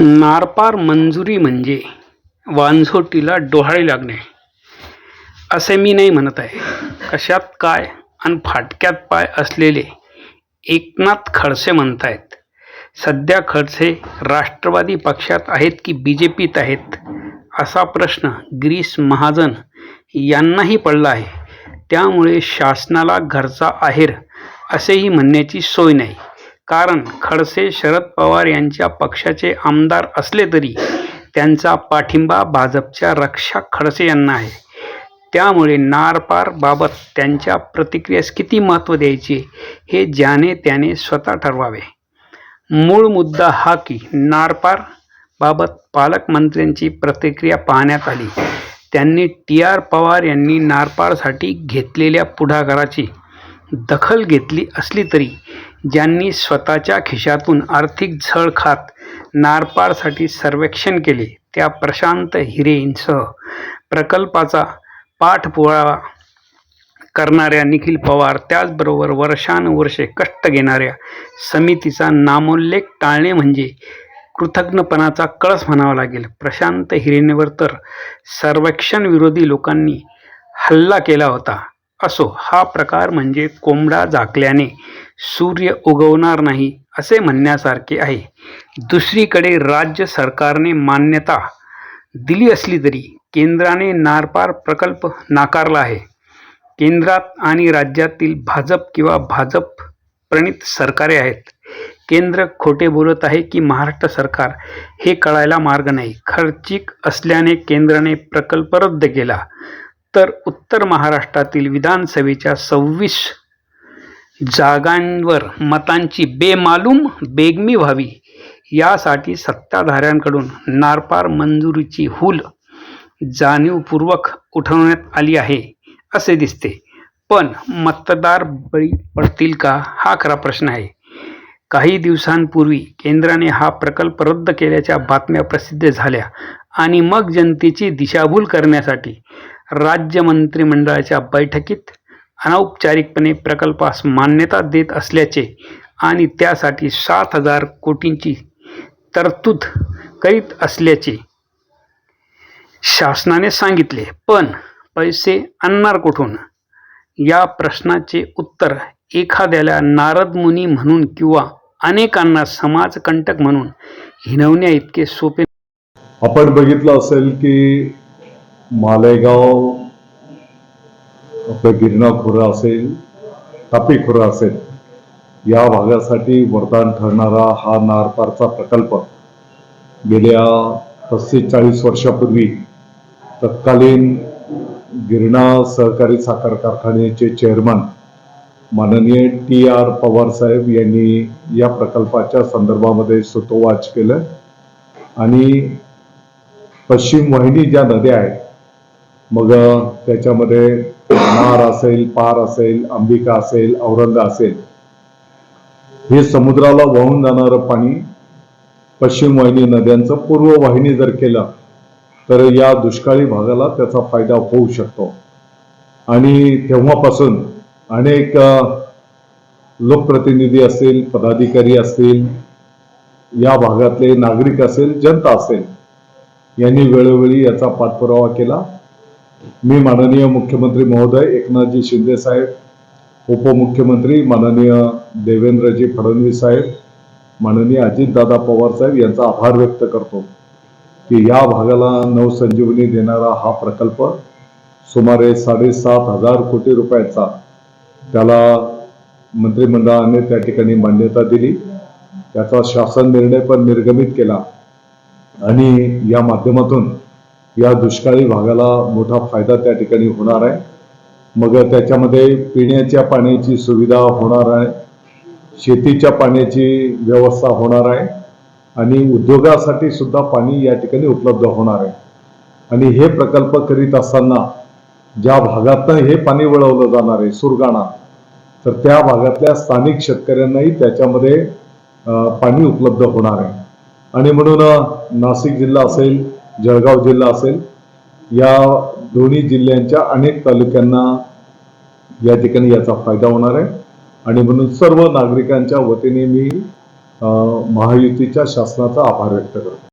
नारपार मंजुरी म्हणजे वांझोटीला डोहाळे लागणे. असे मी नाही म्हणत आहे. कशात काय आणि फाटक्यात पाय असलेले एकनाथ खडसे म्हणतायत. सध्या खडसे राष्ट्रवादी पक्षात आहेत की बी जे पीत आहेत? असा प्रश्न गिरीश महाजन यांनाही पडला आहे. त्यामुळे शासनाला घरचा आहेर असेही म्हणण्याची सोय नाही. कारण खडसे शरद पवार यांच्या पक्षाचे आमदार असले तरी त्यांचा पाठिंबा भाजपच्या रक्षा खडसे यांना आहे. त्यामुळे नारपार बाबत त्यांच्या प्रतिक्रियेस किती महत्त्व द्यायचे हे ज्याने त्याने स्वतः ठरवावे. मूळ मुद्दा हा की नारपार बाबत पालकमंत्र्यांची प्रतिक्रिया पाहण्यात आली. त्यांनी टी आर पवार यांनी नारपारसाठी घेतलेल्या पुढाकाराची दखल घेतली असली तरी ज्यांनी स्वतःच्या खिशातून आर्थिक झळ खात नारपारसाठी सर्वेक्षण केले त्या प्रशांत हिरेंसह प्रकल्पाचा पाठपुरावा करणाऱ्या निखिल पवार त्याचबरोबर वर्षानुवर्षे कष्ट घेणाऱ्या समितीचा नामोल्लेख टाळणे म्हणजे कृतज्ञपणाचा कळस म्हणावा लागेल. प्रशांत हिरेनेवर तर सर्वेक्षण विरोधी लोकांनी हल्ला केला होता. असो हा प्रकार म्हणजे कोंबडा झाकल्याने सूर्य उगवणार नाही असे म्हणण्यासारखे आहे. दुसरीकडे राज्य सरकारने मान्यता दिली असली तरी केंद्राने नारपार प्रकल्प नाकारला आहे. केंद्रात आणि राज्यातील भाजप किंवा भाजप प्रणित सरकारे आहेत. केंद्र खोटे बोलत आहे की महाराष्ट्र सरकार हे कळायला मार्ग नाही. खर्चिक असल्याने केंद्राने प्रकल्प रद्द केला. तर उत्तर महाराष्ट्रातील विधानसभेच्या सव्वीस जागांवर मतांची बेमालूम बेगमी व्हावी. यासाठी सत्ताधाऱ्यांकडून नारपार मंजुरीची हूल जाणीवपूर्वक उठवण्यात आली आहे असे दिसते. पण मतदार बळी पडतील का? हा खरा प्रश्न आहे. काही दिवसांपूर्वी केंद्राने हा प्रकल्प रद्द केल्याच्या बातम्या प्रसिद्ध झाल्या आणि मग जनतेची दिशाभूल करण्यासाठी राज्य मंत्रिमंडळाच्या बैठकीत अनौपचारिकपणे प्रकल्पास मान्यता देत असल्याचे आणि त्यासाठी सात हजार कोटींची तरतूद करीत असल्याचे शासनाने सांगितले. पण पैसे आणणार कुठून? या प्रश्नाचे उत्तर एखाद्याला नारद मुनी म्हणून किंवा अनेकांना समाजकंटक म्हणून हिनवण्या इतके सोपे आपण बघितलं असेल की मालेगाव आपलं गिरणा खोरं असेल तापी खोरं असेल या भागासाठी वरदान ठरणारा हा नारपारचा प्रकल्प. गेल्या पस्तीस चाळीस वर्षापूर्वी तत्कालीन गिरणा सहकारी साखर कारखान्याचे चेअरमन माननीय टी आर पवार साहेब यांनी या प्रकल्पाच्या संदर्भामध्ये सुतोवाच केलं. आणि पश्चिम वाहिनी ज्या नद्या आहेत मग त्याच्यामध्ये नार असेल पार असेल अंबिका असेल औरंगा असेल. हे समुद्राला वाहून जाणारं पाणी पश्चिम वाहिनी नद्यांचं पूर्व वाहिनी जर केलं तर या दुष्काळी भागाला त्याचा फायदा होऊ शकतो. आणि तेव्हापासून अनेक लोकप्रतिनिधी असतील पदाधिकारी असतील या भागातले नागरिक असेल जनता असेल यांनी वेळोवेळी याचा पाठपुरावा केला. मी माननीय मुख्यमंत्री महोदय एकनाथजी शिंदे साहेब उपमुख्यमंत्री माननीय देवेंद्रजी फडणवीस साहेब माननीय अजितदादा पवार साहेब यांचा आभार व्यक्त करतो की या भागाला नवसंजीवनी देणारा हा प्रकल्प सुमारे साडेसात हजार कोटी रुपयाचा त्याला मंत्रिमंडळाने त्या ठिकाणी मान्यता दिली. त्याचा शासन निर्णय पण निर्गमित केला आणि या माध्यमातून या दुष्काळी भागाला मोठा फायदा त्या ठिकाणी होणार आहे. मग त्याच्यामध्ये पिण्याच्या पाण्याची सुविधा होणार आहे. शेतीच्या पाण्याची व्यवस्था होणार आहे. आणि उद्योगासाठी सुद्धा पाणी या ठिकाणी उपलब्ध होणार आहे. आणि हे प्रकल्प करीत असताना ज्या भागातनं हे पाणी वळवलं जाणार आहे सुरगाणा तर त्या भागातल्या स्थानिक शेतकऱ्यांनाही त्याच्यामध्ये पाणी उपलब्ध होणार आहे. आणि म्हणून नाशिक जिल्हा असेल जळगाव जिल्हा असेल या दोन्ही जिल्ह्यांच्या अनेक तालुक्यांना या ठिकाणी याचा फायदा होणार आहे. आणि म्हणून सर्व नागरिकांच्या वतीने मी महायुतीच्या शासनाचा आभार व्यक्त करतो.